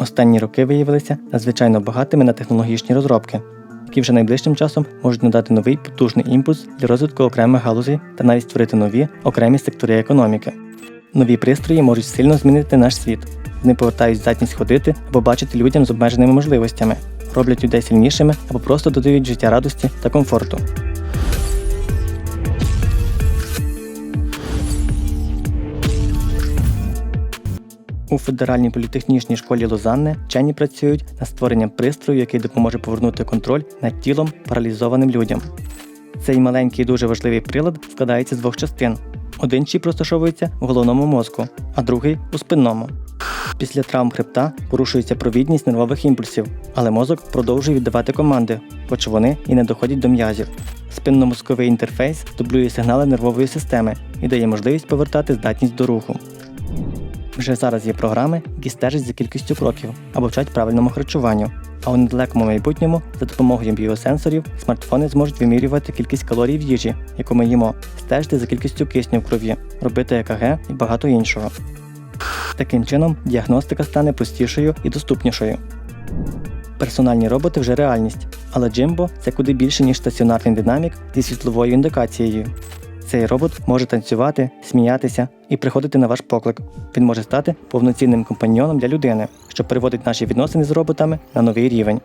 Останні роки виявилися надзвичайно багатими на технологічні розробки, які вже найближчим часом можуть надати новий потужний імпульс для розвитку окремих галузей та навіть створити нові окремі сектори економіки. Нові пристрої можуть сильно змінити наш світ. Вони повертають здатність ходити або бачити людям з обмеженими можливостями, роблять людей сильнішими або просто додають життя радості та комфорту. У Федеральній політехнічній школі Лозанне вчені працюють над створенням пристрою, який допоможе повернути контроль над тілом паралізованим людям. Цей маленький і дуже важливий прилад складається з двох частин. Один чіп розташовується в головному мозку, а другий у спинному. Після травм хребта порушується провідність нервових імпульсів, але мозок продовжує віддавати команди, хоч вони і не доходять до м'язів. Спинномозковий інтерфейс дублює сигнали нервової системи і дає можливість повертати здатність до руху. Вже зараз є програми, які стежать за кількістю кроків або вчать правильному харчуванню. А у недалекому майбутньому за допомогою біосенсорів смартфони зможуть вимірювати кількість калорій в їжі, яку ми їмо, стежити за кількістю кисню в крові, робити ЕКГ і багато іншого. Таким чином, діагностика стане простішою і доступнішою. Персональні роботи вже реальність, але Jimbo – це куди більше, ніж стаціонарний динамік зі світловою індикацією. Цей робот може танцювати, сміятися і приходити на ваш поклик. Він може стати повноцінним компаньйоном для людини, що переводить наші відносини з роботами на новий рівень.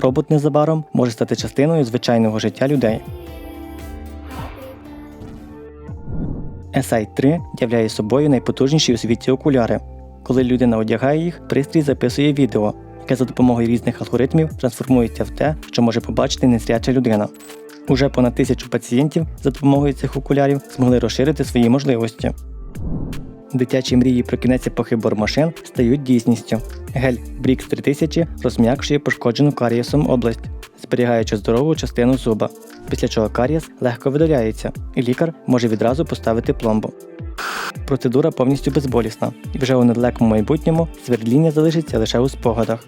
Робот незабаром може стати частиною звичайного життя людей. SI3 являє собою найпотужніші у світі окуляри. Коли людина одягає їх, пристрій записує відео, яке за допомогою різних алгоритмів трансформується в те, що може побачити незряча людина. Уже понад тисячу пацієнтів за допомогою цих окулярів змогли розширити свої можливості. Дитячі мрії про кінець епохи бормашин стають дійсністю. Гель Brix 3000 розм'якшує пошкоджену карієсом область, зберігаючи здорову частину зуба, після чого карієс легко видаляється, і лікар може відразу поставити пломбу. Процедура повністю безболісна, і вже у недалекому майбутньому свердління залишиться лише у спогадах.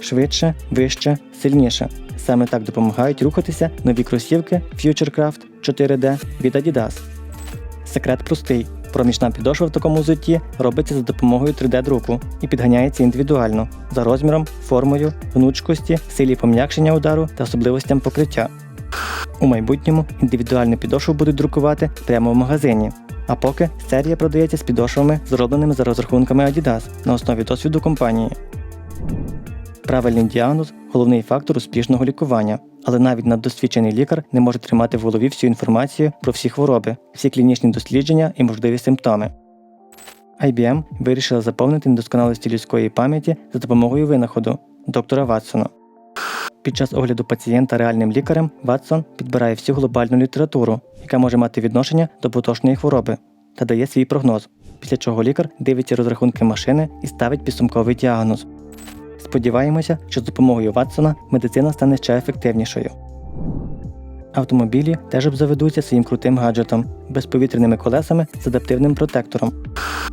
Швидше, вище, сильніше. Саме так допомагають рухатися нові кросівки FutureCraft 4D від Adidas. Секрет простий. Проміжна підошва в такому взутті робиться за допомогою 3D-друку і підганяється індивідуально за розміром, формою, гнучкості, силі пом'якшення удару та особливостям покриття. У майбутньому індивідуальну підошву будуть друкувати прямо в магазині. А поки серія продається з підошвами, зробленими за розрахунками Adidas на основі досвіду компанії. Правильний діагноз головний фактор успішного лікування, але навіть наддосвідчений лікар не може тримати в голові всю інформацію про всі хвороби, всі клінічні дослідження і можливі симптоми. IBM вирішила заповнити недосконалості людської пам'яті за допомогою винаходу доктора Ватсона. Під час огляду пацієнта реальним лікарем Ватсон підбирає всю глобальну літературу, яка може мати відношення до поточної хвороби, та дає свій прогноз, після чого лікар дивиться розрахунки машини і ставить підсумковий діагноз. Сподіваємося, що з допомогою Ватсона медицина стане ще ефективнішою. Автомобілі теж обзаведуться своїм крутим гаджетом, безповітряними колесами з адаптивним протектором.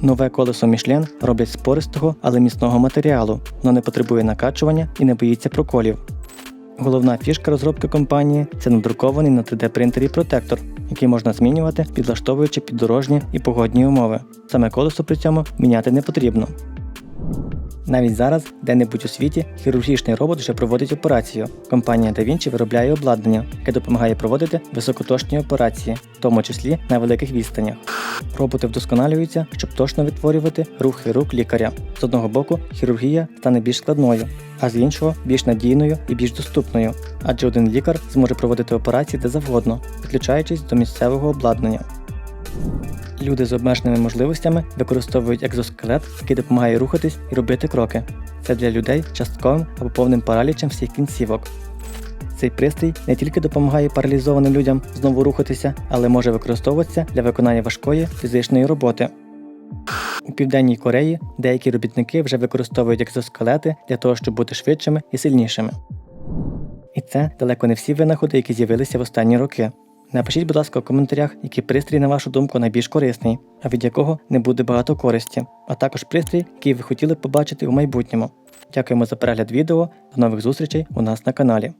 Нове колесо Michelin роблять з пористого, але міцного матеріалу, воно не потребує накачування і не боїться проколів. Головна фішка розробки компанії це надрукований на 3D-принтері протектор, який можна змінювати, підлаштовуючи під дорожні і погодні умови. Саме колесо при цьому міняти не потрібно. Навіть зараз, де-небудь у світі, хірургічний робот вже проводить операцію. Компанія DaVinci виробляє обладнання, яке допомагає проводити високоточні операції, в тому числі на великих відстанях. Роботи вдосконалюються, щоб точно відтворювати рухи рук лікаря. З одного боку, хірургія стане більш складною, а з іншого більш надійною і більш доступною, адже один лікар зможе проводити операції де завгодно, підключаючись до місцевого обладнання. Люди з обмеженими можливостями використовують екзоскелет, який допомагає рухатись і робити кроки. Це для людей частковим або повним паралічем всіх кінцівок. Цей пристрій не тільки допомагає паралізованим людям знову рухатися, але може використовуватися для виконання важкої фізичної роботи. У Південній Кореї деякі робітники вже використовують екзоскелети для того, щоб бути швидшими і сильнішими. І це далеко не всі винаходи, які з'явилися в останні роки. Напишіть, будь ласка, у коментарях, який пристрій, на вашу думку, найбільш корисний, а від якого не буде багато користі, а також пристрій, який ви хотіли побачити у майбутньому. Дякуємо за перегляд відео, до нових зустрічей у нас на каналі.